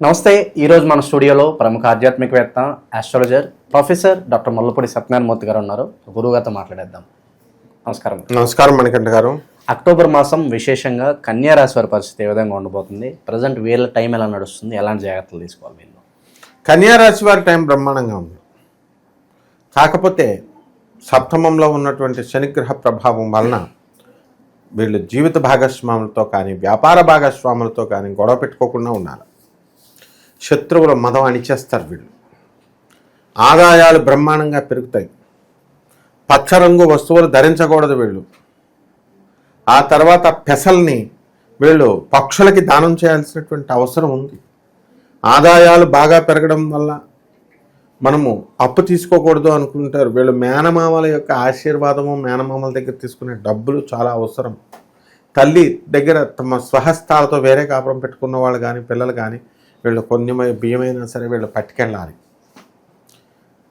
నమస్తే ఈరోజు మన స్టూడియోలో ప్రముఖ ఆధ్యాత్మికవేత్త astrologer professor doctor Mullapudi Satyanarayanamurthy garu ఉన్నారు. గురువుగారితో మాట్లాడేద్దాం. నమస్కారం. నమస్కారం మణికంఠ గారు. అక్టోబర్ మాసం విశేషంగా కన్యా రాశి వారి పరిస్థితి ఏ విధంగా ఉండబోతుంది? ప్రజెంట్ వీళ్ళ టైం ఎలా నడుస్తుంది? ఎలాంటి జాగ్రత్తలు తీసుకోవాలి వీళ్ళు కన్యా రాశి వారి టైం బ్రహ్మాండంగా ఉంది. కాకపోతే సప్తమంలో ఉన్నటువంటి శనిగ్రహ ప్రభావం వలన వీళ్ళు జీవిత భాగస్వాములతో కానీ వ్యాపార భాగస్వాములతో కానీ గొడవ పెట్టుకోకుండా ఉండాలి. శత్రువుల మదం అణిచేస్తారు వీళ్ళు. ఆదాయాలు బ్రహ్మాండంగా పెరుగుతాయి. పచ్చరంగు వస్తువులు ధరించకూడదు వీళ్ళు. ఆ తర్వాత పెసల్ని వీళ్ళు పక్షులకి దానం చేయాల్సినటువంటి అవసరం ఉంది. ఆదాయాలు బాగా పెరగడం వల్ల మనము అప్పు తీసుకోకూడదు అనుకుంటారు. వీళ్ళు మేనమామల యొక్క ఆశీర్వాదము మేనమామల దగ్గర తీసుకునే డబ్బులు చాలా అవసరం. తల్లి దగ్గర తమ స్వహస్తాలతో వేరే కాపురం పెట్టుకున్న వాళ్ళు కానీ పిల్లలు కానీ వీళ్ళు కొన్ని బియ్యమైనా సరే వీళ్ళు పట్టుకెళ్ళాలి.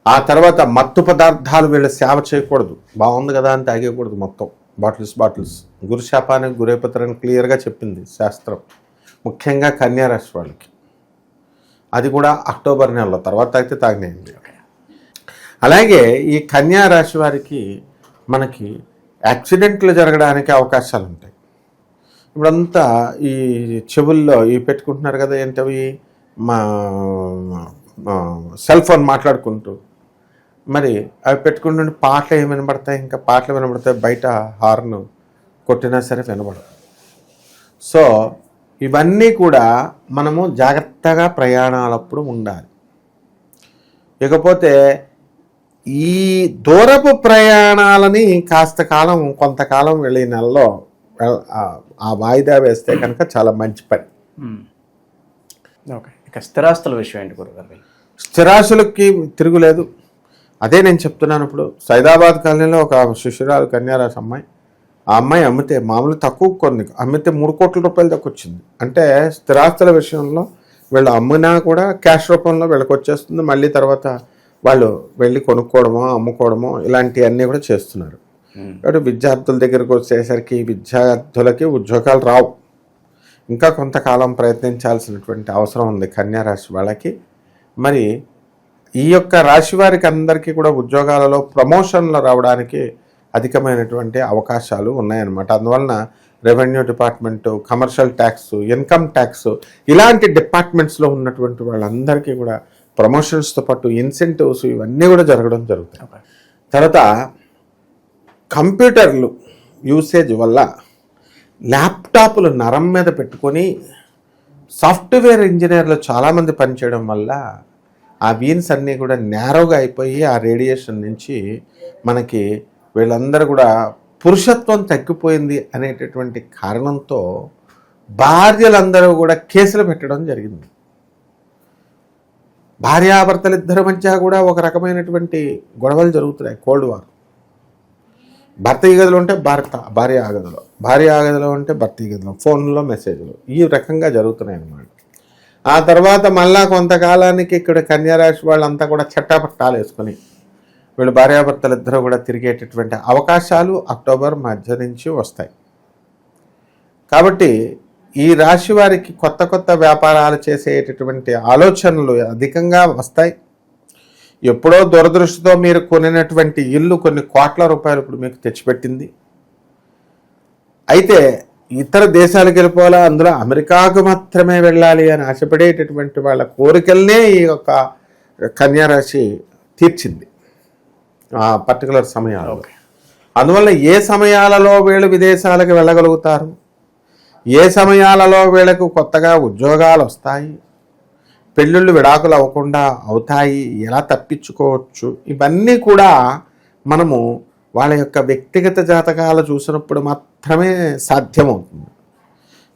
ఆ తర్వాత మత్తు పదార్థాలు వీళ్ళు సేవ చేయకూడదు. బాగుంది కదా అని తాగేయకూడదు మొత్తం. Bottles bottles. గురుశాపానికి గురైపోతారని క్లియర్గా చెప్పింది శాస్త్రం. ముఖ్యంగా కన్యారాశి వాళ్ళకి. అది కూడా అక్టోబర్ నెలలో. తర్వాత తాగితే తాగినాయండి అలాగే ఈ కన్యా రాశి వారికి మనకి యాక్సిడెంట్లు జరగడానికి అవకాశాలు ఉంటాయి ఇప్పుడంతా ఈ చెవుల్లో ఇవి పెట్టుకుంటున్నారు కదా ఏంటవి మా సెల్ ఫోన్ మాట్లాడుకుంటూ. మరి అవి పెట్టుకుంటుంటే పాటలు ఏమి వినబడతాయి? ఇంకా పాటలు వినబడతాయి బయట హార్న్ కొట్టినా సరే వినబడదు సో ఇవన్నీ కూడా మనము జాగ్రత్తగా ప్రయాణాలప్పుడు ఉండాలి. ఇకపోతే ఈ దూరపు ప్రయాణాలని కాస్త కాలం కొంతకాలం వెళ్ళే నెలలో ఆ- వాయిదా వేస్తే కనుక చాలా మంచి పని. ఓకే ఇక స్థిరాస్తుల విషయం ఏంటి గురుగారు స్థిరాశులకి తిరుగులేదు. అదే నేను చెప్తున్నాను ఇప్పుడు. సైదాబాద్ కాలనీలో ఒక శిష్యురాలు కన్యారాశి అమ్మాయి. ఆ అమ్మాయి అమ్మితే మామూలు తక్కువ కొన్ని అమ్మితే మూడు కోట్ల రూపాయల దాకా వచ్చింది. అంటే స్థిరాస్తుల విషయంలో వీళ్ళు అమ్మినా కూడా క్యాష్ రూపంలో వీళ్ళకి వచ్చేస్తుంది. మళ్ళీ తర్వాత వాళ్ళు వెళ్ళి కొనుక్కోవడమో అమ్ముకోవడమో ఇలాంటివన్నీ కూడా చేస్తున్నారు. కాబట్టి విద్యార్థుల దగ్గరకు వచ్చేసరికి విద్యార్థులకి ఉద్యోగాలు రావు. ఇంకా కొంతకాలం ప్రయత్నించాల్సినటువంటి అవసరం ఉంది కన్యా రాశి వాళ్ళకి. మరి ఈ యొక్క రాశి వారికి అందరికీ కూడా ఉద్యోగాలలో ప్రమోషన్లు రావడానికి అధికమైనటువంటి అవకాశాలు ఉన్నాయన్నమాట. అందువలన revenue department commercial tax income tax ఇలాంటి డిపార్ట్మెంట్స్లో ఉన్నటువంటి వాళ్ళందరికీ కూడా ప్రమోషన్స్తో పాటు ఇన్సెంటివ్స్ ఇవన్నీ కూడా జరగడం జరుగుతాయి. తర్వాత కంప్యూటర్లు యూసేజ్ వల్ల ల్యాప్టాప్లు నరం మీద పెట్టుకొని సాఫ్ట్వేర్ ఇంజనీర్లు చాలామంది పనిచేయడం వల్ల ఆ వీన్స్ అన్నీ కూడా నేరోగా అయిపోయి ఆ రేడియేషన్ నుంచి మనకి వీళ్ళందరూ కూడా పురుషత్వం తగ్గిపోయింది అనేటటువంటి కారణంతో భార్యలందరూ కూడా కేసులు పెట్టడం జరిగింది. భార్యాభర్తలు ఇద్దరి మధ్య కూడా ఒక రకమైనటువంటి గొడవలు జరుగుతున్నాయి కోల్డ్ వార్. భర్త ఈ గదిలో ఉంటే భర్త భార్య ఆ గదిలో. భార్య ఆ గదిలో ఉంటే భర్త ఈ గదిలో. ఫోన్లో మెసేజ్లు. ఈ రకంగా జరుగుతున్నాయి అన్నమాట. ఆ తర్వాత మళ్ళా కొంతకాలానికి ఇక్కడ కన్యారాశి వాళ్ళంతా కూడా చట్టాపట్టాలు వేసుకొని వీళ్ళు భార్యాభర్తలు ఇద్దరు కూడా తిరిగేటటువంటి అవకాశాలు అక్టోబర్ మధ్య నుంచి వస్తాయి. కాబట్టి ఈ రాశి వారికి కొత్త కొత్త వ్యాపారాలు చేసేటటువంటి ఆలోచనలు అధికంగా వస్తాయి. ఎప్పుడో దురదృష్టితో మీరు కొనినటువంటి ఇల్లు కొన్ని కోట్ల రూపాయలు ఇప్పుడు మీకు తెచ్చిపెట్టింది. అయితే ఇతర దేశాలకు వెళ్ళిపోవాలా? అందులో అమెరికాకు మాత్రమే వెళ్ళాలి అని ఆశపడేటటువంటి వాళ్ళ కోరికలనే ఈ యొక్క కన్యారాశి తీర్చింది ఆ పర్టికులర్ సమయాల్లో. అందువల్ల ఏ సమయాలలో వీళ్ళు విదేశాలకు వెళ్ళగలుగుతారు? ఏ సమయాలలో వీళ్ళకు కొత్తగా ఉద్యోగాలు వస్తాయి? పెళ్ళిళ్ళు విడాకులు అవ్వకుండా అవుతాయి ఎలా తప్పించుకోవచ్చు? ఇవన్నీ కూడా మనము వాళ్ళ యొక్క వ్యక్తిగత జాతకాలు చూసినప్పుడు మాత్రమే సాధ్యమవుతుంది.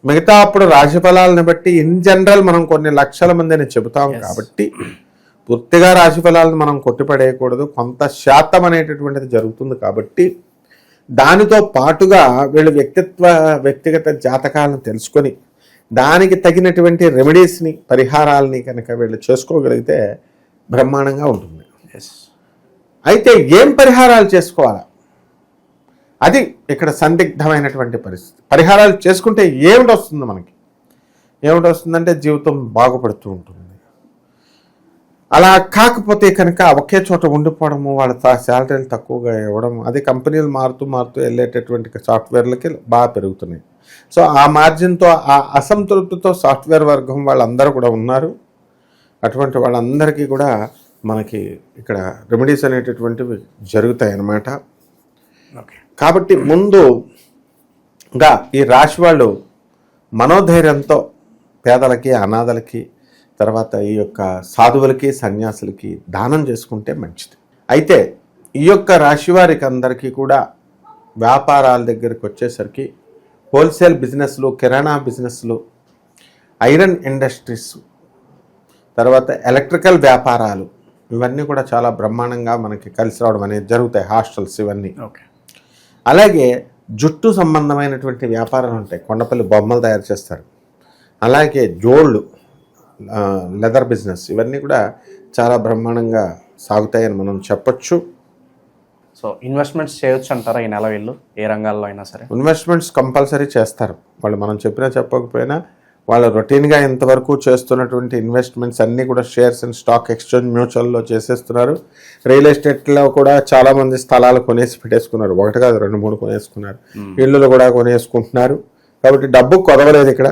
మిగతా అప్పుడు రాశి ఫలాలను బట్టి ఇన్ జనరల్ మనం కొన్ని లక్షల మందిని చెబుతాం కాబట్టి పూర్తిగా రాశి ఫలాలను మనం కొట్టిపడేయకూడదు. కొంత శాతం అనేటటువంటిది జరుగుతుంది కాబట్టి దానితో పాటుగా వీళ్ళు వ్యక్తిత్వ వ్యక్తిగత జాతకాలను తెలుసుకొని దానికి తగినటువంటి రెమెడీస్ని పరిహారాలని కనుక వీళ్ళు చేసుకోగలిగితే బ్రహ్మాండంగా ఉంటుంది. ఎస్ అయితే ఏం పరిహారాలు చేసుకోవాలా? అది ఇక్కడ సందిగ్ధమైనటువంటి పరిస్థితి. పరిహారాలు చేసుకుంటే ఏమిటి వస్తుంది మనకి? ఏమిటి వస్తుందంటే జీవితం బాగుపడుతూ ఉంటుంది. అలా కాకపోతే కనుక ఒకే చోట ఉండిపోవడము వాళ్ళ శాలరీలు తక్కువగా ఇవ్వడం అది కంపెనీలు మారుతూ మారుతూ వెళ్ళేటటువంటి సాఫ్ట్వేర్లకి బాగా పెరుగుతున్నాయి. సో ఆ మార్జిన్తో ఆ అసంతృప్తితో సాఫ్ట్వేర్ వర్గం వాళ్ళందరూ కూడా ఉన్నారు. అటువంటి వాళ్ళందరికీ కూడా మనకి ఇక్కడ రెమెడీస్ అనేటటువంటివి జరుగుతాయి అన్నమాట ఓకే. కాబట్టి ముందుగా ఈ రాశి వాళ్ళు మనోధైర్యంతో పేదలకి అనాథలకి తర్వాత ఈ యొక్క సాధువులకి సన్యాసులకి దానం చేసుకుంటే మంచిది. అయితే ఈ యొక్క రాశి వారికి అందరికీ కూడా వ్యాపారాల దగ్గరికి వచ్చేసరికి హోల్సేల్ బిజినెస్లు కిరాణా బిజినెస్లు ఐరన్ ఇండస్ట్రీస్ తర్వాత ఎలక్ట్రికల్ వ్యాపారాలు ఇవన్నీ కూడా చాలా బ్రహ్మాండంగా మనకి కలిసి రావడం అనేది జరుగుతాయి హాస్టల్స్ ఇవన్నీ. ఓకే. అలాగే జుట్టు సంబంధమైనటువంటి వ్యాపారాలు ఉంటాయి కొండపల్లి బొమ్మలు తయారు చేస్తారు. అలాగే జోళ్ళు లెదర్ బిజినెస్ ఇవన్నీ కూడా చాలా బ్రహ్మాండంగా సాగుతాయని మనం చెప్పొచ్చు. సో ఇన్వెస్ట్మెంట్స్ చేయొచ్చు అంటారా ఈ నెల వీళ్ళు? ఏ రంగాల్లో అయినా సరే. ఇన్వెస్ట్మెంట్స్ కంపల్సరీ చేస్తారు. వాళ్ళు మనం చెప్పినా చెప్పకపోయినా వాళ్ళు రొటీన్గా ఇంతవరకు చేస్తున్నటువంటి ఇన్వెస్ట్మెంట్స్ అన్నీ కూడా షేర్స్ అండ్ స్టాక్ ఎక్స్చేంజ్ మ్యూచువల్లో చేసేస్తున్నారు. రియల్ ఎస్టేట్లో కూడా చాలామంది స్థలాలు కొనేసి పెట్టేసుకున్నారు. ఒకటి కాదు రెండు మూడు కొనేసుకున్నారు. ఇళ్ళు కూడా కొనేసుకుంటున్నారు. కాబట్టి డబ్బు కొదవలేదు ఇక్కడ.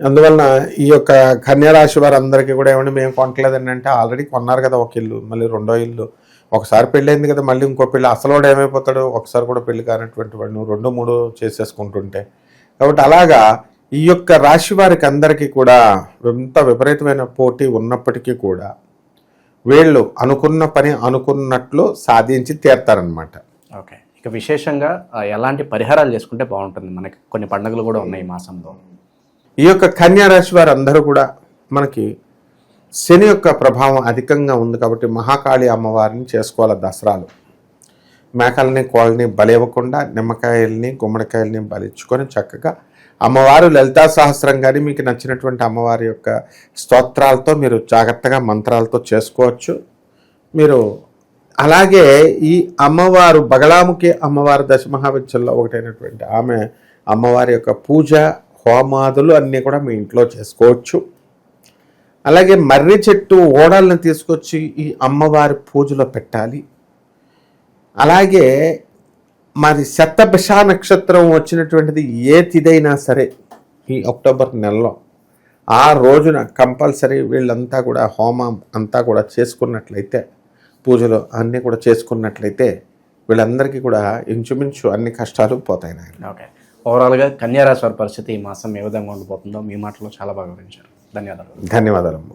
అందువలన ఈ యొక్క కన్యారాశి వారందరికీ కూడా ఏమంటే మేము కొనట్లేదండి అంటే ఆల్రెడీ కొన్నారు కదా ఒక ఇల్లు మళ్ళీ రెండో ఇల్లు. ఒకసారి పెళ్ళైంది కదా మళ్ళీ ఇంకో పెళ్ళి. అసలు వాడు ఏమైపోతాడు? ఒకసారి కూడా పెళ్ళి కానటువంటి వాడు. నువ్వు రెండు మూడు చేసేసుకుంటుంటే. కాబట్టి అలాగా ఈ యొక్క రాశి వారికి అందరికీ కూడా ఎంత విపరీతమైన పోటీ ఉన్నప్పటికీ కూడా వీళ్ళు అనుకున్న పని అనుకున్నట్లు సాధించి తీరుతారనమాట ఓకే. ఇక విశేషంగా ఎలాంటి పరిహారాలు చేసుకుంటే బాగుంటుంది? మనకి కొన్ని పండుగలు కూడా ఉన్నాయి ఈ మాసంలో. ఈ యొక్క కన్యా రాశి వారు అందరూ కూడా మనకి శని యొక్క ప్రభావం అధికంగా ఉంది కాబట్టి మహాకాళి అమ్మవారిని చేసుకోవాలి దసరాలు. మేకల్ని కోళ్ళని బలివ్వకుండా నిమ్మకాయల్ని గుమ్మడికాయల్ని బలిచ్చుకొని చక్కగా అమ్మవారు లలితా సహస్రం కానీ మీకు నచ్చినటువంటి అమ్మవారి యొక్క స్తోత్రాలతో మీరు జాగ్రత్తగా మంత్రాలతో చేసుకోవచ్చు. మీరు అలాగే ఈ అమ్మవారు బగలాముఖి అమ్మవారు దశమహావిద్యల్లో ఒకటైనటువంటి ఆమె అమ్మవారి యొక్క పూజ హోమాదులు అన్నీ కూడా మీ ఇంట్లో చేసుకోవచ్చు. అలాగే మర్రి చెట్టు ఓడలను తీసుకొచ్చి ఈ అమ్మవారి పూజలో పెట్టాలి. అలాగే మరి శతభిష నక్షత్రం వచ్చినటువంటిది ఏ తిదైనా సరే ఈ అక్టోబర్ నెలలో ఆ రోజున కంపల్సరీ వీళ్ళంతా కూడా హోమం అంతా కూడా చేసుకున్నట్లయితే పూజలు అన్నీ కూడా చేసుకున్నట్లయితే వీళ్ళందరికీ కూడా ఇంచుమించు అన్ని కష్టాలు పోతాయి ఓకే. ఓవరాల్గా కన్యారాశి వారి పరిస్థితి ఈ మాసం ఏ విధంగా ఉండిపోతుందో మీ మాటలో చాలా బాగా వివరించారు. ధన్యవాదాలు. ధన్యవాదాలమ్మ